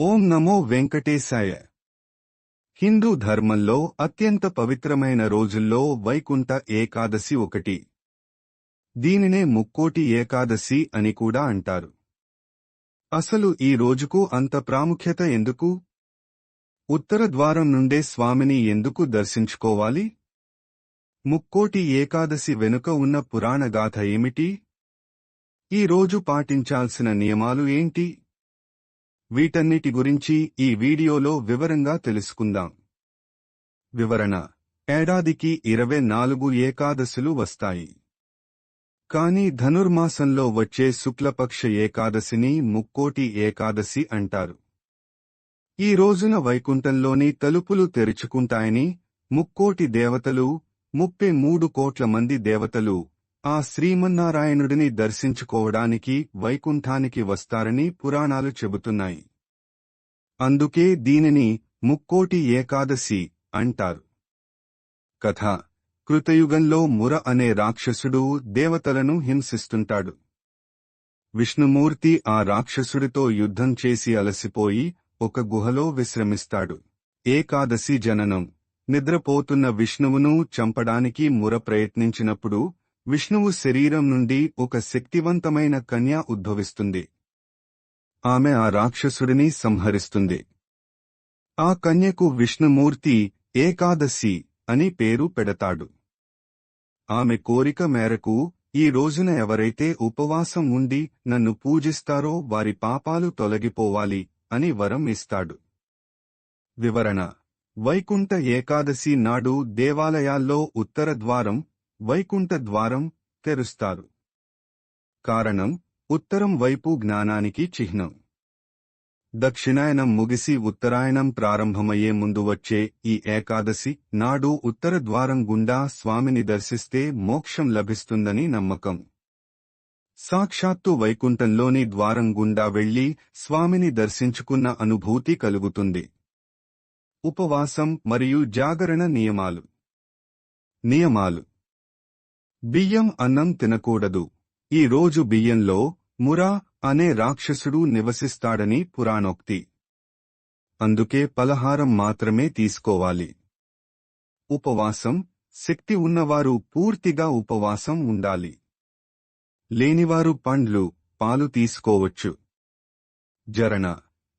ఓం నమో వెంకటేశాయ. హిందూ ధర్మంలో అత్యంత పవిత్రమైన రోజుల్లో వైకుంఠ ఏకాదశి ఒకటి. దీనినే ముక్కోటి ఏకాదశి అని కూడా అంటారు. అసలు ఈ రోజుకు అంత ప్రాముఖ్యత ఎందుకు? ఉత్తర ద్వారం నుండే స్వామిని ఎందుకు దర్శించుకోవాలి? ముక్కోటి ఏకాదశి వెనుక ఉన్న పురాణగాథ ఏమిటి? ఈ రోజు పాటించాల్సిన నియమాలు ఏంటి? వీటన్నిటి గురించి ఈ వీడియోలో వివరంగా తెలుసుకుందాం. వివరణ. ఏడాదికి ఇరవై నాలుగు ఏకాదశులు వస్తాయి. కాని ధనుర్మాసంలో వచ్చే శుక్లపక్ష ఏకాదశిని ముక్కోటి ఏకాదశి అంటారు. ఈ రోజున వైకుంఠంలోని తలుపులు తెరుచుకుంటాయని ముక్కోటి దేవతలు ముప్పై మూడు కోట్ల మంది దేవతలు ఆ శ్రీమన్నారాయణుడిని దర్శించుకోవడానికి వైకుంఠానికి వస్తారని పురాణాలు చెబుతున్నాయి. అందుకే దీనిని ముక్కోటి ఏకాదశి అంటారు. కథ. కృతయుగంలో ముర అనే రాక్షసుడు దేవతలను హింసిస్తుంటాడు. విష్ణుమూర్తి ఆ రాక్షసుడితో యుద్ధం చేసి అలసిపోయి ఒక గుహలో విశ్రమిస్తాడు. ఏకాదశి జననం. నిద్రపోతున్న విష్ణువును చంపడానికి ముర ప్రయత్నించినప్పుడు విష్ణువు శరీరం నుండి ఒక శక్తివంతమైన కన్య ఉద్భవిస్తుంది. ఆమె ఆ రాక్షసుడిని సంహరిస్తుంది. ఆ కన్యకు విష్ణుమూర్తి ఏకాదశి అని పేరు పెడతాడు. ఆమె కోరిక మేరకు ఈ రోజున ఎవరైతే ఉపవాసం ఉండి నన్ను పూజిస్తారో వారి పాపాలు తొలగిపోవాలి అని వరం ఇస్తాడు. వివరణ. వైకుంఠ ఏకాదశి నాడు దేవాలయాల్లో ఉత్తర ద్వారం వైకుంఠ ద్వారం తెరుస్తారు. కారణం ఉత్తరం వైపు జ్ఞానానికి చిహ్నం. దక్షిణాయనం ముగిసి ఉత్తరాయణం ప్రారంభమయ్యే ముందు వచ్చే ఈ ఏకాదశి నాడు ఉత్తర ద్వారం గుండా స్వామిని దర్శిస్తే మోక్షం లభిస్తుందని నమ్మకం. సాక్షాత్తు వైకుంఠంలోని ద్వారం గుండా వెళ్ళి స్వామిని దర్శించుకున్న అనుభూతి కలుగుతుంది. ఉపవాసం మరియు జాగరణ నియమాలు. నియమాలు. బియ్యం అన్నం తినకూడదు. ఈ రోజు బియ్యంలో మురా అనే రాక్షసుడు నివసిస్తాడని పురాణోక్తి. అందుకే పలహారం మాత్రమే తీసుకోవాలి. ఉపవాసం శక్తి ఉన్నవారు పూర్తిగా ఉపవాసం ఉండాలి. లేనివారు పండ్లు పాలు తీసుకోవచ్చు. జరణ.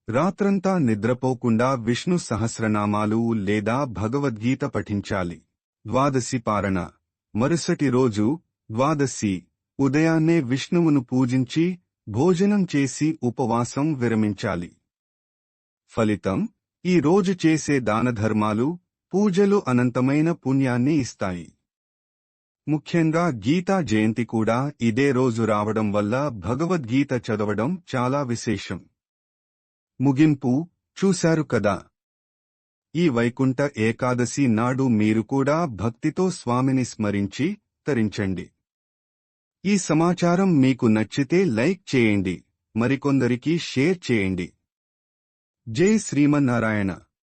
రాత్రంతా నిద్రపోకుండా విష్ణు సహస్రనామాలు లేదా భగవద్గీత పఠించాలి. ద్వాదశి పారణ. మరుసటి రోజు ద్వాదశి. ఉదయాన్నే విష్ణువును పూజించి భోజనం చేసి ఉపవాసం విరమించాలి. ఫలితం ఈ రోజు చేసే దానధర్మాలు పూజలు అనంతమైన పుణ్యాన్ని ఇస్తాయి. ముఖ్యంగా గీతా జయంతి కూడా ఇదే రోజు రావడం వల్ల భగవద్గీత చదవడం చాలా విశేషం. ముగింపు చూశారు కదా. ఈ వైకుంఠ ఏకాదశి నాడు మీరు కూడా భక్తితో స్వామిని స్మరించి తరించండి. ఈ సమాచారం మీకు నచ్చితే లైక్ చేయండి. మరికొందరికి షేర్ చేయండి. జై శ్రీమన్నారాయణ.